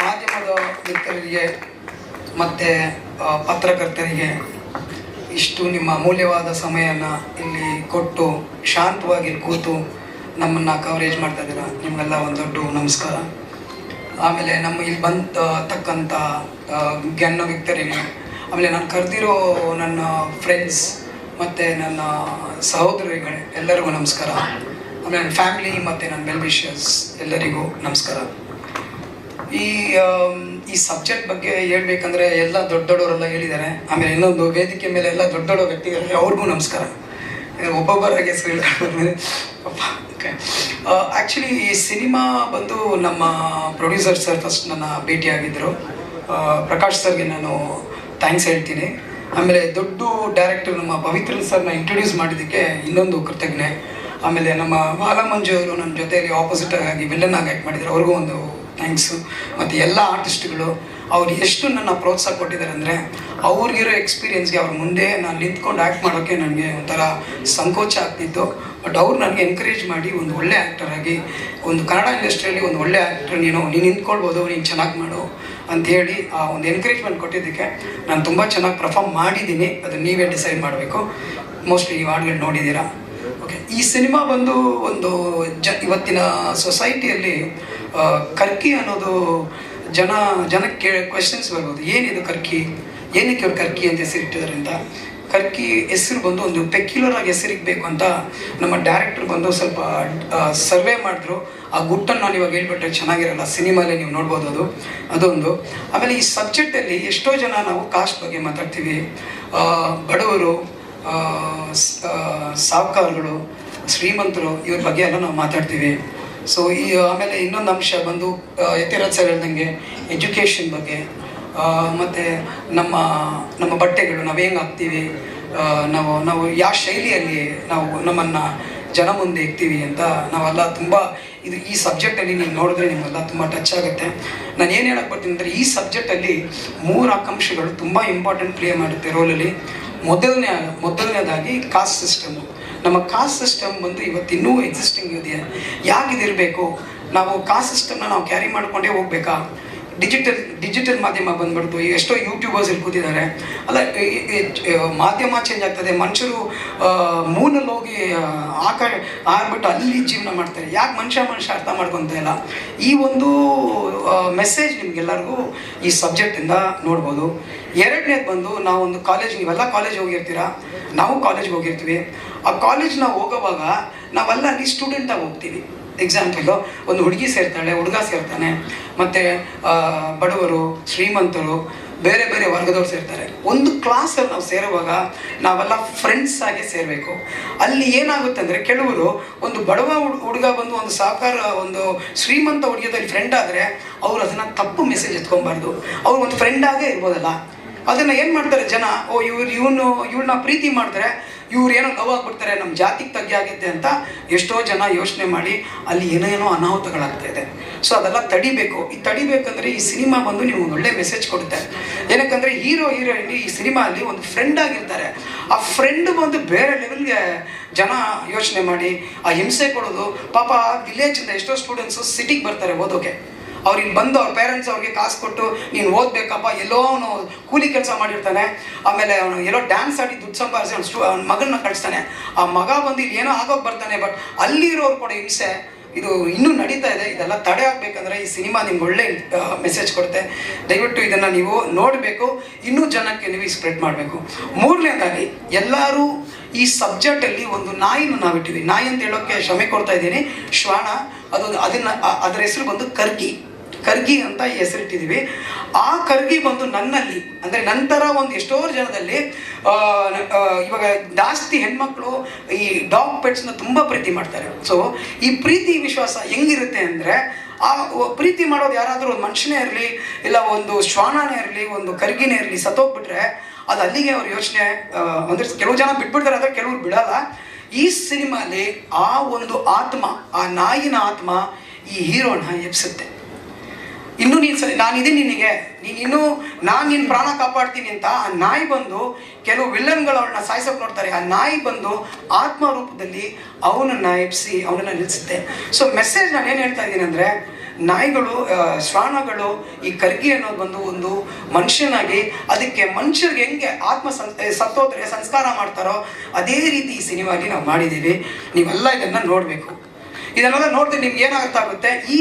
ಮಾಧ್ಯಮದ ಮಿತ್ರರಿಗೆ ಮತ್ತು ಪತ್ರಕರ್ತರಿಗೆ ಇಷ್ಟು ನಿಮ್ಮ ಅಮೂಲ್ಯವಾದ ಸಮಯನ ಇಲ್ಲಿ ಕೊಟ್ಟು ಶಾಂತವಾಗಿ ಕೂತು ನಮ್ಮನ್ನು ಕವರೇಜ್ ಮಾಡ್ತಾ ಇದ್ದೀರಾ? ನಿಮಗೆಲ್ಲ ಒಂದು ದೊಡ್ಡ ನಮಸ್ಕಾರ. ಆಮೇಲೆ ನಮ್ಮ ಇಲ್ಲಿ ಬಂದ ತಕ್ಕಂಥ ಜ್ಞಾನ ವ್ಯಕ್ತರಿಗೆ ಆಮೇಲೆ ನಾನು ಕರೆದಿರೋ ನನ್ನ ಫ್ರೆಂಡ್ಸ್ ಮತ್ತು ನನ್ನ ಸಹೋದರಿಗಳೇ, ಎಲ್ಲರಿಗೂ ನಮಸ್ಕಾರ. ಆಮೇಲೆ ನನ್ನ ಫ್ಯಾಮಿಲಿ ಮತ್ತು ನನ್ನ ವೆಲ್ವಿಷಸ್ ಎಲ್ಲರಿಗೂ ನಮಸ್ಕಾರ. ಈ ಈ ಸಬ್ಜೆಕ್ಟ್ ಬಗ್ಗೆ ಹೇಳ್ಬೇಕಂದ್ರೆ ಎಲ್ಲ ದೊಡ್ಡ ದೊಡ್ಡವರೆಲ್ಲ ಹೇಳಿದ್ದಾರೆ. ಆಮೇಲೆ ಇನ್ನೊಂದು ವೇದಿಕೆ ಮೇಲೆ ಎಲ್ಲ ದೊಡ್ಡ ದೊಡ್ಡ ವ್ಯಕ್ತಿಗಳಿಗೆ ಅವ್ರಿಗೂ ನಮಸ್ಕಾರ. ಒಬ್ಬೊಬ್ಬರಾಗಿ ಹೆಸರು ಹೇಳ್ಕೊಂಡ್ಮೇಲೆ ಆ್ಯಕ್ಚುಲಿ ಈ ಸಿನಿಮಾ ಬಂದು ನಮ್ಮ ಪ್ರೊಡ್ಯೂಸರ್ ಸರ್ ಫಸ್ಟ್ ನನ್ನ ಭೇಟಿಯಾಗಿದ್ದರು ಆ, ಪ್ರಕಾಶ್ ಸರ್ಗೆ ನಾನು ಥ್ಯಾಂಕ್ಸ್ ಹೇಳ್ತೀನಿ. ಆಮೇಲೆ ದೊಡ್ಡ ಡೈರೆಕ್ಟರ್ ನಮ್ಮ ಪವಿತ್ರನ್ ಸರ್ನ ಇಂಟ್ರೊಡ್ಯೂಸ್ ಮಾಡಿದ್ದಕ್ಕೆ ಇನ್ನೊಂದು ಕೃತಜ್ಞೆ. ಆಮೇಲೆ ನಮ್ಮ ಬಾಲಮಂಜು ಅವರು ನನ್ನ ಜೊತೆಯಲ್ಲಿ ಆಪೋಸಿಟ್ ಆಗಿ ವಿಲ್ಲನ್ ಆಗಿ ಆ್ಯಕ್ಟ್ ಮಾಡಿದ್ರು. ಅವ್ರಿಗೂ ಒಂದು ಥ್ಯಾಂಕ್ಸು ಮತ್ತು ಎಲ್ಲ ಆರ್ಟಿಸ್ಟ್ಗಳು ಅವ್ರು ಎಷ್ಟು ನನ್ನ ಪ್ರೋತ್ಸಾಹ ಕೊಟ್ಟಿದ್ದಾರೆ ಅಂದರೆ ಅವ್ರಿಗಿರೋ ಎಕ್ಸ್ಪೀರಿಯನ್ಸ್ಗೆ ಅವ್ರ ಮುಂದೆ ನಾನು ನಿಂತ್ಕೊಂಡು ಆ್ಯಕ್ಟ್ ಮಾಡೋಕ್ಕೆ ನನಗೆ ಒಂಥರ ಸಂಕೋಚ ಆಗ್ತಿತ್ತು. ಬಟ್ ಅವ್ರು ನನಗೆ ಎನ್ಕರೇಜ್ ಮಾಡಿ ಒಂದು ಒಳ್ಳೆ ಆ್ಯಕ್ಟರ್ ಆಗಿ, ಒಂದು ಕನ್ನಡ ಇಂಡಸ್ಟ್ರಿಯಲ್ಲಿ ಒಂದು ಒಳ್ಳೆ ಆ್ಯಕ್ಟರ್ ನೀನು ನೀನು ನಿಂತ್ಕೊಳ್ಬೋದು, ನೀನು ಚೆನ್ನಾಗಿ ಮಾಡು ಅಂತ ಹೇಳಿ ಆ ಒಂದು ಎನ್ಕರೇಜ್ಮೆಂಟ್ ಕೊಟ್ಟಿದ್ದಕ್ಕೆ ನಾನು ತುಂಬ ಚೆನ್ನಾಗಿ ಪರ್ಫಾರ್ಮ್ ಮಾಡಿದ್ದೀನಿ. ಅದನ್ನು ನೀವೇ ಡಿಸೈಡ್ ಮಾಡಬೇಕು. ಮೋಸ್ಟ್ಲಿ ನೀವು ಹಾಡುಗಳು ನೋಡಿದ್ದೀರಾ? ಓಕೆ ಈ ಸಿನಿಮಾ ಬಂದು ಒಂದು ಜ, ಇವತ್ತಿನ ಸೊಸೈಟಿಯಲ್ಲಿ ಕರ್ಕಿ ಅನ್ನೋದು ಜನ, ಜನಕ್ಕೆ ಕ್ವೆಶನ್ಸ್ ಬರ್ಬೋದು. ಏನಿದು ಕರ್ಕಿ? ಏನಕ್ಕೆ ಅವ್ರು ಕರ್ಕಿ ಅಂತ ಹೆಸರಿಟ್ಟಿದ್ರಿಂದ ಕರ್ಕಿ ಹೆಸರು ಬಂದು ಒಂದು ಪೆಕ್ಯುಲರ್ ಆಗಿ ಹೆಸರಿಗಬೇಕು ಅಂತ ನಮ್ಮ ಡೈರೆಕ್ಟರ್ ಬಂದು ಸ್ವಲ್ಪ ಸರ್ವೆ ಮಾಡಿದ್ರು. ಆ ಗುಟ್ಟನ್ನು ನಾನು ಇವಾಗ ಹೇಳ್ಬಿಟ್ರೆ ಚೆನ್ನಾಗಿರಲ್ಲ, ಸಿನಿಮಾಲೇ ನೀವು ನೋಡ್ಬೋದು ಅದು. ಅದೊಂದು. ಆಮೇಲೆ ಈ ಸಬ್ಜೆಕ್ಟಲ್ಲಿ ಎಷ್ಟೋ ಜನ ನಾವು ಕಾಸ್ಟ್ ಬಗ್ಗೆ ಮಾತಾಡ್ತೀವಿ. ಬಡವರು ಸಾಹುಕಾರಗಳು ಶ್ರೀಮಂತರು ಇವ್ರ ಬಗ್ಗೆ ಎಲ್ಲ ನಾವು ಮಾತಾಡ್ತೀವಿ. ಸೊ ಈ, ಆಮೇಲೆ ಇನ್ನೊಂದು ಅಂಶ ಬಂದು ಯತಿರಾಜ್ ಸರ್ ಹೇಳ್ದಂಗೆ ಎಜುಕೇಷನ್ ಬಗ್ಗೆ. ಮತ್ತು ನಮ್ಮ ನಮ್ಮ ಬಟ್ಟೆಗಳು, ನಾವು ಹೆಂಗೆ ಹಾಕ್ತೀವಿ? ನಾವು ನಾವು ಯಾವ ಶೈಲಿಯಲ್ಲಿ ನಾವು ನಮ್ಮನ್ನು ಜನ ಮುಂದೆ ಇಕ್ತೀವಿ ಅಂತ ನಾವೆಲ್ಲ ತುಂಬ ಇದು ಈ ಸಬ್ಜೆಕ್ಟಲ್ಲಿ ನೀವು ನೋಡಿದ್ರೆ ನಿಮ್ಮೆಲ್ಲ ತುಂಬ ಟಚ್ ಆಗುತ್ತೆ. ನಾನು ಏನು ಹೇಳಕ್ಕೆ ಬರ್ತೀನಿ ಅಂದರೆ ಈ ಸಬ್ಜೆಕ್ಟಲ್ಲಿ ಮೂರು ಆಕಾಂಕ್ಷೆಗಳು ತುಂಬ ಇಂಪಾರ್ಟೆಂಟ್ ಪ್ಲೇ ಮಾಡುತ್ತೆ ರೋಲಲ್ಲಿ ಮೊದಲನೇ ಮೊದಲನೇದಾಗಿ ಕಾಸ್ಟ್ ಸಿಸ್ಟಮು ನಮ್ಮ ಕಾಸ್ಟ್ ಸಿಸ್ಟಮ್ ಬಂದು ಇವತ್ತು ಇನ್ನೂ ಎಕ್ಸಿಸ್ಟಿಂಗ್ ಇದೆ. ಯಾಕಿದಿರಬೇಕು ನಾವು ಕಾಸ್ಟ್ ಸಿಸ್ಟಮ್ನ ನಾವು ಕ್ಯಾರಿ ಮಾಡಿಕೊಂಡೇ ಹೋಗ್ಬೇಕಾ? ಡಿಜಿಟಲ್ ಡಿಜಿಟಲ್ ಮಾಧ್ಯಮ ಬಂದ್ಬಿಡ್ತು. ಈಗ ಎಷ್ಟೋ ಯೂಟ್ಯೂಬರ್ಸ್ ಇಲ್ಲಿ ಕೂತಿದ್ದಾರೆ. ಅಲ್ಲ ಮಾಧ್ಯಮ ಚೇಂಜ್ ಆಗ್ತದೆ. ಮನುಷ್ಯರು ಮೂನಲ್ಲಿ ಹೋಗಿ ಆ, ಆ ಕಡೆ ಆರ್ಬಿಟ್ಟು ಅಲ್ಲಿ ಜೀವನ ಮಾಡ್ತಾರೆ. ಯಾಕೆ ಮನುಷ್ಯ ಮನುಷ್ಯ ಅರ್ಥ ಮಾಡ್ಕೊತ ಇಲ್ಲ? ಈ ಒಂದು ಮೆಸೇಜ್ ನಿಮ್ಗೆಲ್ಲರಿಗೂ ಈ ಸಬ್ಜೆಕ್ಟಿಂದ ನೋಡ್ಬೋದು. ಎರಡನೇದು ಬಂದು ನಾವೊಂದು ಕಾಲೇಜ್ ನೀವೆಲ್ಲ ಕಾಲೇಜ್ ಹೋಗಿರ್ತೀರಾ? ನಾವು ಕಾಲೇಜ್ಗೆ ಹೋಗಿರ್ತೀವಿ. ಆ ಕಾಲೇಜ್ ನಾವು ಹೋಗೋವಾಗ ನಾವೆಲ್ಲ ಅಲ್ಲಿ ಸ್ಟೂಡೆಂಟಾಗಿ ಹೋಗ್ತೀವಿ. ಎಕ್ಸಾಂಪಲು ಒಂದು ಹುಡುಗಿ ಸೇರ್ತಾಳೆ, ಹುಡುಗ ಸೇರ್ತಾನೆ. ಮತ್ತು ಬಡವರು, ಶ್ರೀಮಂತರು, ಬೇರೆ ಬೇರೆ ವರ್ಗದವ್ರು ಸೇರ್ತಾರೆ. ಒಂದು ಕ್ಲಾಸಲ್ಲಿ ನಾವು ಸೇರುವಾಗ ನಾವೆಲ್ಲ ಫ್ರೆಂಡ್ಸ್ ಆಗಿ ಸೇರಬೇಕು. ಅಲ್ಲಿ ಏನಾಗುತ್ತೆ ಅಂದರೆ ಕೆಲವರು ಒಂದು ಬಡವ ಹುಡ್- ಹುಡುಗ ಬಂದು ಒಂದು ಸಾಕಾರ, ಒಂದು ಶ್ರೀಮಂತ ಹುಡುಗದಲ್ಲಿ ಫ್ರೆಂಡ್ ಆದರೆ ಅವ್ರು ಅದನ್ನು ತಪ್ಪು ಮೆಸೇಜ್ ಎತ್ಕೊಬಾರ್ದು. ಅವ್ರು ಒಂದು ಫ್ರೆಂಡ್ ಆಗೇ ಇರ್ಬೋದಲ್ಲ. ಅದನ್ನು ಏನು ಮಾಡ್ತಾರೆ ಜನ? ಓ, ಇವ್ರು ಇವನು ಇವ್ರನ್ನ ಪ್ರೀತಿ ಮಾಡ್ತಾರೆ. ಇವ್ರು ಏನೋ ಲವ್ ಆಗ್ಬಿಡ್ತಾರೆ ನಮ್ಮ ಜಾತಿಗೆ ತಗ್ಗಿ ಆಗುತ್ತೆ ಅಂತ ಎಷ್ಟೋ ಜನ ಯೋಚನೆ ಮಾಡಿ ಅಲ್ಲಿ ಏನೇನೋ ಅನಾಹುತಗಳಾಗ್ತಾ ಇದೆ. ಸೊ ಅದೆಲ್ಲ ತಡಿಬೇಕು. ಈ ತಡಿಬೇಕಂದ್ರೆ ಈ ಸಿನಿಮಾ ಬಂದು ನೀವು ಒಳ್ಳೆ ಮೆಸೇಜ್ ಕೊಡುತ್ತೆ. ಏನಕ್ಕಂದ್ರೆ ಹೀರೋ ಹೀರೋಯಿನ್ ಈ ಸಿನಿಮಾ ಅಲ್ಲಿ ಒಂದು ಫ್ರೆಂಡ್ ಆಗಿರ್ತಾರೆ. ಆ ಫ್ರೆಂಡ್ ಬಂದು ಬೇರೆ ಲೆವೆಲ್ಗೆ ಜನ ಯೋಚನೆ ಮಾಡಿ, ಆ ಹಿಂಸೆ ಕೊಡೋದು. ಪಾಪ ವಿಲೇಜಿಂದ ಎಷ್ಟೋ ಸ್ಟೂಡೆಂಟ್ಸು ಸಿಟಿಗೆ ಬರ್ತಾರೆ ಓದೋಕೆ. ಅವ್ರಿಗೆ ಬಂದು ಅವ್ರ ಪೇರೆಂಟ್ಸ್ ಅವ್ರಿಗೆ ಕಾಸು ಕೊಟ್ಟು, ನೀನು ಓದಬೇಕಪ್ಪ, ಎಲ್ಲೋ ಅವನು ಕೂಲಿ ಕೆಲಸ ಮಾಡಿರ್ತಾನೆ, ಆಮೇಲೆ ಅವನು ಎಲ್ಲೋ ಡ್ಯಾನ್ಸ್ ಆಡಿ ದುಡ್ಡು ಸಂಪಾದಿಸಿ ಅವ್ನು ಅವ್ನ ಮಗನ ಕಳಿಸ್ತಾನೆ. ಆ ಮಗ ಬಂದು ಇಲ್ಲಿ ಏನೋ ಆಗೋಗಿ ಬರ್ತಾನೆ ಬಟ್ ಅಲ್ಲಿರೋರು ಕೂಡ ಹಿಂಸೆ, ಇದು ಇನ್ನೂ ನಡೀತಾ ಇದೆ. ಇದೆಲ್ಲ ತಡೆ ಆಗಬೇಕಂದ್ರೆ ಈ ಸಿನಿಮಾ ನಿಮ್ಗೆ ಒಳ್ಳೆ ಮೆಸೇಜ್ ಕೊಡುತ್ತೆ. ದಯವಿಟ್ಟು ಇದನ್ನು ನೀವು ನೋಡಬೇಕು, ಇನ್ನೂ ಜನಕ್ಕೆ ನೀವು ಸ್ಪ್ರೆಡ್ ಮಾಡಬೇಕು. ಮೂರನೇದಾಗಿ, ಎಲ್ಲರೂ ಈ ಸಬ್ಜೆಕ್ಟಲ್ಲಿ ಒಂದು ನಾಯಿನ ನಾವಿಟ್ಟಿದ್ದೀವಿ ನಾಯಿ ಅಂತ ಹೇಳೋಕ್ಕೆ ಶ್ರಮೆ ಕೊಡ್ತಾ ಇದ್ದೀನಿ. ಶ್ವಾನ, ಅದು, ಅದನ್ನು ಅದರ ಹೆಸರು ಬಂದು ಕರ್ಗಿ. ಕರ್ಗಿ ಅಂತ ಹೆಸರಿಟ್ಟಿದ್ದೀವಿ. ಆ ಕರ್ಗಿ ಬಂದು ನನ್ನಲ್ಲಿ, ಅಂದರೆ ನಂತರ ಒಂದು ಎಷ್ಟೋ ಜನದಲ್ಲಿ ಇವಾಗ ಜಾಸ್ತಿ ಹೆಣ್ಮಕ್ಳು ಈ ಡಾಗ್ ಪೆಟ್ಸ್ನ ತುಂಬ ಪ್ರೀತಿ ಮಾಡ್ತಾರೆ. ಸೊ ಈ ಪ್ರೀತಿ ವಿಶ್ವಾಸ ಹೆಂಗಿರುತ್ತೆ ಅಂದರೆ, ಆ ಪ್ರೀತಿ ಮಾಡೋದು ಯಾರಾದರೂ ಒಂದು ಮನುಷ್ಯನೇ ಇರಲಿ, ಇಲ್ಲ ಒಂದು ಶ್ವಾನನೇ ಇರಲಿ, ಒಂದು ಕರ್ಗಿನೇ ಇರಲಿ, ಸತ್ತೋಗ್ಬಿಟ್ರೆ, ಅದು ಅಲ್ಲಿಗೆ ಅವ್ರ ಯೋಚನೆ ಅಂದರೆ ಕೆಲವು ಜನ ಬಿಟ್ಬಿಡ್ತಾರೆ, ಆದರೆ ಕೆಲವ್ರು ಬಿಡಲ್ಲ. ಈ ಸಿನಿಮಾಲಿ ಆ ಒಂದು ಆತ್ಮ, ಆ ನಾಯಿನ ಆತ್ಮ ಈ ಹೀರೋನ ಎಬ್ಸುತ್ತೆ. ಇನ್ನು ನೀನು ನಾನು ಇದೀನಿ ನಿನಗೆ. ನೀನು ಇನ್ನೂ ನಾನು ನಿನ್ನ ಪ್ರಾಣ ಕಾಪಾಡ್ತೀನಿ ಅಂತ ಆ ನಾಯಿ ಬಂದು ಕೆಲವು ವಿಲ್ಲನ್ಗಳು ಅವಳನ್ನ ಸಾಯಿಸೋಕೆ ನೋಡ್ತಾರೆ. ಆ ನಾಯಿ ಬಂದು ಆತ್ಮ ರೂಪದಲ್ಲಿ ಅವನನ್ನು ಎಬ್ಸಿ ಅವನನ್ನ ನಿಲ್ಲಿಸುತ್ತೆ ಸೊ ಮೆಸೇಜ್ ನಾನು ಏನು ಹೇಳ್ತಾ ಇದ್ದೀನಿ ಅಂದರೆ ನಾಯಿಗಳು ಶ್ವಾನಗಳು ಈ ಕರ್ಗಿ ಅನ್ನೋದು ಬಂದು ಒಂದು ಮನುಷ್ಯನಾಗಿ ಅದಕ್ಕೆ ಮನುಷ್ಯರಿಗೆ ಹೆಂಗೆ ಆತ್ಮ ಸಂ ಏ, ಸತ್ತೋದ್ರೆ ಸಂಸ್ಕಾರ ಮಾಡ್ತಾರೋ ಅದೇ ರೀತಿ ಈ ಸಿನಿಮಾಗಿ ನಾವು ಮಾಡಿದ್ದೀವಿ. ನೀವೆಲ್ಲ ಇದನ್ನು ನೋಡಬೇಕು. ಇದನ್ನೆಲ್ಲ ನೋಡ್ತೀನಿ, ನಿಮ್ಗೆ ಅರ್ಥ ಆಗುತ್ತೆ? ಈ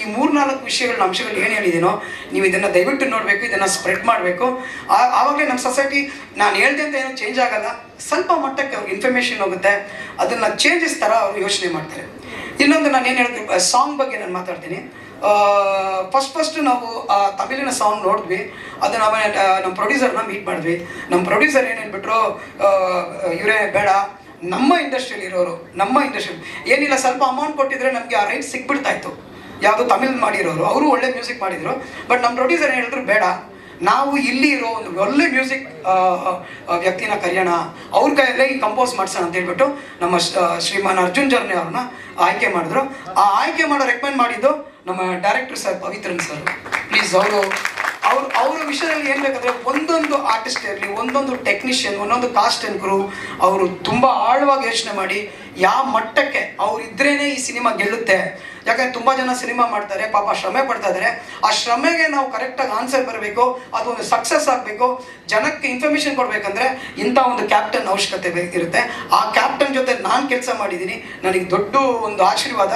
ಈ ಮೂರು ಮೂರ್ನಾಲ್ಕು ವಿಷಯಗಳ ಅಂಶಗಳು ಏನು ಹೇಳಿದೀನೋ ನೀವು ಇದನ್ನು ದಯವಿಟ್ಟು ನೋಡಬೇಕು, ಇದನ್ನು ಸ್ಪ್ರೆಡ್ ಮಾಡಬೇಕು. ಆವಾಗಲೇ ನಮ್ಮ ಸೊಸೈಟಿ ನಾನು ಹೇಳ್ದೆ ಅಂತ ಏನೂ ಚೇಂಜ್ ಆಗಲ್ಲ. ಸ್ವಲ್ಪ ಮಟ್ಟಕ್ಕೆ ಅವ್ರಿಗೆ ಇನ್ಫಾರ್ಮೇಷನ್ ಹೋಗುತ್ತೆ. ಅದನ್ನು ಚೇಂಜಸ್ ಥರ ಅವರು ಯೋಚನೆ ಮಾಡ್ತಾರೆ. ಇನ್ನೊಂದು ನಾನು ಏನು ಹೇಳ್ತೀನಿ ಸಾಂಗ್ ಬಗ್ಗೆ ನಾನು ಮಾತಾಡ್ತೀನಿ. ಫಸ್ಟ್ ಫಸ್ಟ್ ನಾವು, ಆ, ತಮಿಳಿನ ಸಾಂಗ್ ನೋಡಿದ್ವಿ. ಅದು ನಾವು ನಮ್ಮ ಪ್ರೊಡ್ಯೂಸರ್ನ ಮೀಟ್ ಮಾಡಿದ್ವಿ. ನಮ್ಮ ಪ್ರೊಡ್ಯೂಸರ್ ಏನು ಹೇಳ್ಬಿಟ್ರು ಇವರೇ, ಬೇಡ. ನಮ್ಮ ಇಂಡಸ್ಟ್ರಿಯಲ್ಲಿ ಇರೋರು, ನಮ್ಮ ಇಂಡಸ್ಟ್ರಿ ಏನಿಲ್ಲ, ಸ್ವಲ್ಪ ಅಮೌಂಟ್ ಕೊಟ್ಟಿದ್ರೆ ನಮಗೆ ಆ ರೈಟ್ ಸಿಕ್ಬಿಡ್ತಾ ಇತ್ತು ಯಾವುದು ತಮಿಳ್ ಮಾಡಿರೋರು, ಅವರು ಒಳ್ಳೆ ಮ್ಯೂಸಿಕ್ ಮಾಡಿದರು. ಬಟ್ ನಮ್ಮ ಪ್ರೊಡ್ಯೂಸರ್ ಹೇಳಿದ್ರು, ಬೇಡ, ನಾವು ಇಲ್ಲಿ ಇರೋ ಒಂದು ಒಳ್ಳೆ ಮ್ಯೂಸಿಕ್ ವ್ಯಕ್ತಿನ ಕರೆಯೋಣ. ಅವ್ರ ಕೈಯಲ್ಲೇ ಈ ಕಂಪೋಸ್ ಮಾಡ್ಸೋಣ ಅಂತ ಹೇಳ್ಬಿಟ್ಟು ನಮ್ಮ ಶ್ರೀ- ಶ್ರೀಮಾನ್ ಅರ್ಜುನ್ ಜರ್ನಿ ಅವ್ರನ್ನ ಆಯ್ಕೆ ಮಾಡಿದ್ರು. ಆ ಆಯ್ಕೆ ಮಾಡೋ ರೆಕಮೆಂಡ್ ಮಾಡಿದ್ದು ನಮ್ಮ director sir, Pavithran sir. Please ಅವರು ಅವ್ರು, ಅವರ ವಿಷಯದಲ್ಲಿ ಏನು ಬೇಕಂದ್ರೆ ಒಂದೊಂದು ಆರ್ಟಿಸ್ಟ್ ಇರಲಿ, ಒಂದೊಂದು ಟೆಕ್ನಿಷಿಯನ್ ಒಂದೊಂದು ಕಾಸ್ಟ್ ಆ್ಯಂಡ್ ಕ್ರೂ ಅವರು ತುಂಬ ಆಳವಾಗಿ ಯೋಚನೆ ಮಾಡಿ ಯಾವ ಮಟ್ಟಕ್ಕೆ ಅವ್ರು ಇದ್ರೇನೆ ಈ ಸಿನಿಮಾ ಗೆಲ್ಲುತ್ತೆ. ಯಾಕಂದ್ರೆ ತುಂಬ ಜನ ಸಿನಿಮಾ ಮಾಡ್ತಾರೆ, ಪಾಪ ಶ್ರಮೆ ಪಡ್ತಾ ಇದಾರೆ. ಆ ಶ್ರಮೆಗೆ ನಾವು ಕರೆಕ್ಟಾಗಿ ಆನ್ಸರ್ ಬರಬೇಕು, ಅದು ಒಂದು ಸಕ್ಸಸ್ ಆಗಬೇಕು. ಜನಕ್ಕೆ ಇನ್ಫಾರ್ಮೇಷನ್ ಕೊಡಬೇಕಂದ್ರೆ ಇಂಥ ಒಂದು ಕ್ಯಾಪ್ಟನ್ ಅವಶ್ಯಕತೆ ಇರುತ್ತೆ. ಆ ಕ್ಯಾಪ್ಟನ್ ಜೊತೆ ನಾನು ಕೆಲಸ ಮಾಡಿದ್ದೀನಿ ನನಗೆ ದೊಡ್ಡ ಒಂದು ಆಶೀರ್ವಾದ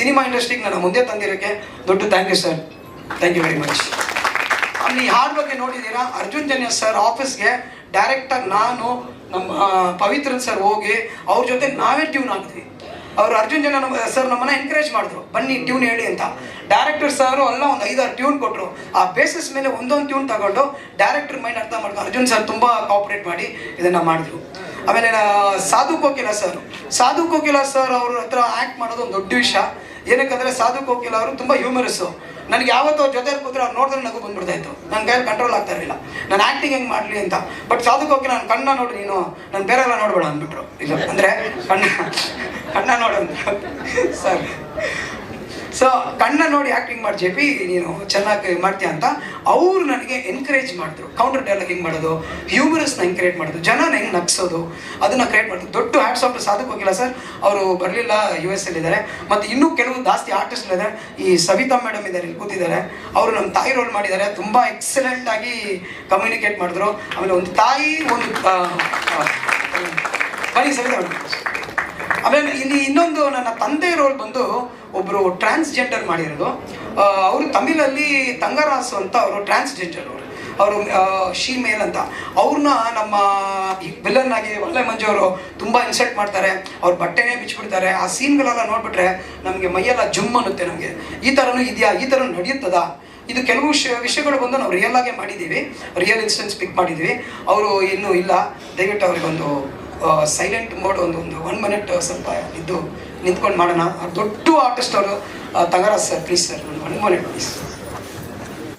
ಸಿನಿಮಾ ಇಂಡಸ್ಟ್ರಿಗೆ ನನ್ನ ಮುಂದೆ ತಂದಿರೋಕ್ಕೆ ದೊಡ್ಡ thank you sir thank you very much ಅಲ್ಲಿ ಹಾಡ್ ಬಗ್ಗೆ ನೋಡಿದ್ದೀರಾ? ಅರ್ಜುನ್ ಜನ್ಯ ಸರ್ ಆಫೀಸ್ಗೆ ಡೈರೆಕ್ಟಾಗಿ ನಾನು, ನಮ್ಮ ಪವಿತ್ರನ್ ಸರ್ ಹೋಗಿ ಅವ್ರ ಜೊತೆ ನಾವೇ ಟ್ಯೂನ್ ಹಾಕಿದ್ವಿ. ಅವರು ಅರ್ಜುನ್ ಜನ ಸರ್ ನಮ್ಮನ್ನ ಎನ್ಕರೇಜ್ ಮಾಡಿದ್ರು. ಬನ್ನಿ ಟ್ಯೂನ್ ಹೇಳಿ ಅಂತ. ಡೈರೆಕ್ಟರ್ ಸರ್ ಎಲ್ಲ ಒಂದು ಐದಾರು ಟ್ಯೂನ್ ಕೊಟ್ಟರು ಆ ಬೇಸಿಸ್ ಮೇಲೆ ಒಂದೊಂದು ಟ್ಯೂನ್ ತಗೊಂಡು ಡೈರೆಕ್ಟರ್ ಮೈಂಡ್ ಅರ್ಥ ಮಾಡ್ಕೊಂಡು ಅರ್ಜುನ್ ಸರ್ ತುಂಬ ಕಾಪ್ರೇಟ್ ಮಾಡಿ ಇದನ್ನು ಮಾಡಿದ್ರು. ಆಮೇಲೆ ಸಾಧು ಕೋಕಿಲ ಸರ್ ಸಾಧು ಕೋಕಿಲ ಸರ್ ಅವ್ರ ಹತ್ರ ಆ್ಯಕ್ಟ್ ಮಾಡೋದು ಒಂದು ದೊಡ್ಡ ವಿಷಯ. ಏನಕ್ಕಂದ್ರೆ ಸಾಧು ಕೋಕಿಲ ಅವರು ತುಂಬ ಹ್ಯೂಮರಸ್ಸು ನನಗೆ ಯಾವತ್ತೋ ಅವ್ರ ಜೊತೆ ಕೂತ್ರೆ ಅವ್ರು ನೋಡಿದ್ರೆ ನಗು ಬಂದ್ಬಿಡ್ತಾ ಇತ್ತು ನನ್ನ ಕೈಯಲ್ಲಿ ಕಂಟ್ರೋಲ್ ಆಗ್ತಾ ಇರಲಿಲ್ಲ. ನಾನು ಆ್ಯಕ್ಟಿಂಗ್ ಹೆಂಗೆ ಮಾಡಲಿ ಅಂತ. ಬಟ್ ಸಾಧುಕ್ ಕೋಕಿಲ ನಾನು ಕಣ್ಣ ನೋಡಿ ನೀನು. ನಾನು ಬೇರೆ ಎಲ್ಲ ನೋಡ್ಬೇಡ ಅಂದ್ಬಿಟ್ರು. ಇಲ್ಲ, ಅಂದರೆ ಕಣ್ಣ ಕಣ್ಣ ನೋಡು ಸರ್. ಸೊ ಕಣ್ಣ ನೋಡಿ ಆ್ಯಕ್ಟಿಂಗ್ ಮಾಡಿ ಜೆ ಪಿ ನೀನು ಚೆನ್ನಾಗಿ ಮಾಡ್ತೀಯ ಅಂತ ಅವರು ನನಗೆ ಎನ್ಕರೇಜ್ ಮಾಡಿದ್ರು. ಕೌಂಟರ್ ಡೈಲಾಗ್ ಹೆಂಗೆ ಮಾಡೋದು? ಹ್ಯೂಮರಸ್ನ ಹೆಂಗೆ ಕ್ರಿಯೇಟ್ ಮಾಡೋದು. ಜನನ ಹೆಂಗೆ ನಗ್ಸೋದು? ಅದನ್ನು ಕ್ರಿಯೇಟ್ ಮಾಡೋದು ದೊಡ್ಡ ಹ್ಯಾಟ್ಸ್ ಆಫ್ ಸಾಧಕ ಹೋಗಿಲ್ಲ ಸರ್ ಅವರು ಬರಲಿಲ್ಲ ಯು ಎಸ್ ಇದ್ದಾರೆ ಮತ್ತು ಇನ್ನೂ ಕೆಲವು ಜಾಸ್ತಿ ಆರ್ಟಿಸ್ಟ್ ಇದ್ದಾರೆ ಈ ಸವಿತಾ ಮೇಡಮ್ ಇದ್ದಾರೆ ಇಲ್ಲಿ ಕೂತಿದ್ದಾರೆ. ಅವರು ನಮ್ಮ ತಾಯಿ ರೋಲ್ ಮಾಡಿದ್ದಾರೆ. ತುಂಬ ಎಕ್ಸಲೆಂಟ್ ಆಗಿ ಕಮ್ಯುನಿಕೇಟ್ ಮಾಡಿದ್ರು. ಆಮೇಲೆ ಒಂದು ತಾಯಿ, ಒಂದು ಬನ್ನಿ ಸವಿತಾ ಮೇಡಮ್ ಆಮೇಲೆ ಇಲ್ಲಿ ಇನ್ನೊಂದು ನನ್ನ ತಂದೆ ರೋಲ್ ಬಂದು ಒಬ್ಬರು ಟ್ರಾನ್ಸ್ಜೆಂಡರ್ ಮಾಡಿರೋದು. ಅವರು ತಮಿಳಲ್ಲಿ ತಂಗರಾಸು ಅಂತ ಅವರು ಟ್ರಾನ್ಸ್ಜೆಂಡರ್ ಅವರು. ಅವರು ಶೀಮೇಲ್ ಅಂತ. ಅವ್ರನ್ನ ನಮ್ಮ ವಿಲನ್ ಆಗಿ ಒಳ್ಳೆ ಮಂಜು ಅವರು ತುಂಬ ಇನ್ಸಲ್ಟ್ ಮಾಡ್ತಾರೆ. ಅವ್ರ ಬಟ್ಟೆನೇ ಬಿಚ್ಚಿಬಿಡ್ತಾರೆ. ಆ ಸೀನ್ಗಳೆಲ್ಲ ನೋಡ್ಬಿಟ್ರೆ ನಮಗೆ ಮೈಯೆಲ್ಲ ಜುಮ್ ಅನ್ನುತ್ತೆ ನಮಗೆ. ಈ ಥರನೂ ಇದೆಯಾ? ಈ ಥರ ನಡೆಯುತ್ತದಾ? ಇದು ಕೆಲವು ವಿಷಯ ವಿಷಯಗಳು ಬಂದು ನಾವು ರಿಯಲ್ ಆಗೇ ಮಾಡಿದ್ದೀವಿ. ರಿಯಲ್ ಇನ್ಸಿಡೆನ್ಸ್ ಪಿಕ್ ಮಾಡಿದ್ದೀವಿ. ಅವರು ಇನ್ನೂ ಇಲ್ಲ. ದಯವಿಟ್ಟು ಅವ್ರಿಗೊಂದು ಸೈಲೆಂಟ್ ಮೋಡ್ ಒಂದು ಒಂದು ಒನ್ ಮಿನಿಟ್ ಸ್ವಲ್ಪ ಇದ್ದು ನಿಂತ್ಕೊಂಡು ಮಾಡೋಣ. ದೊಡ್ಡ ಆರ್ಟಿಸ್ಟ್ ಅವರು ತಗರ sir please sir one minute please